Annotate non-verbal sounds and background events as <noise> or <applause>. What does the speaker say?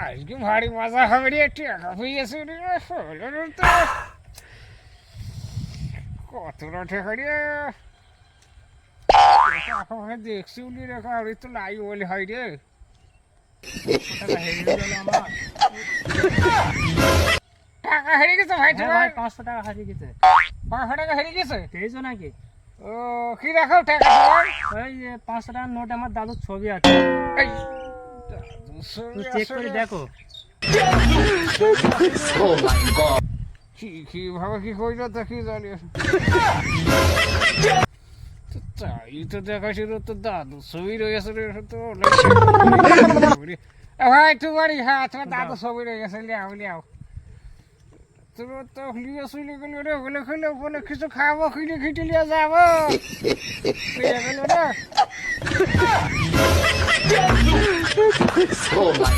আজকে ভারী মজা হবে রে টাকা পেয়েছে রে হলো রে তো কতটা টাকা রে টাকা দেখছি উনি রে কাউরি তো নাই বলে হয় রে টাকা হেরে গেল আমার টাকা হেরে গেছে ভাই হ্যাঁ তোমার ভাই পাঁচশো টাকা হারিয়ে গেছে পাঁচশো টাকা হেরে গেছে পেয়েছ নাকি? ও কি রাখো টাকা ওই যে পাঁচশো টাকার নোট আমার দাদুর ছবি আছে। চেক করে দেখো। কীভাবে কি কইলো তা কি জানি তাই তো দেখাছিল তো দাদু ছবি রয়েছে তো <laughs> ভাই বাড়ি হ্যাঁ তোমার দাদু ছবি রয়েছে লিয়াও লিয়াও তোর তো লিয়ে শুলে গেল রে ওগুলো খেলে ওগুলো কিছু খাব, খিলে খিটে লিয়ে যাব গেল রে। <laughs>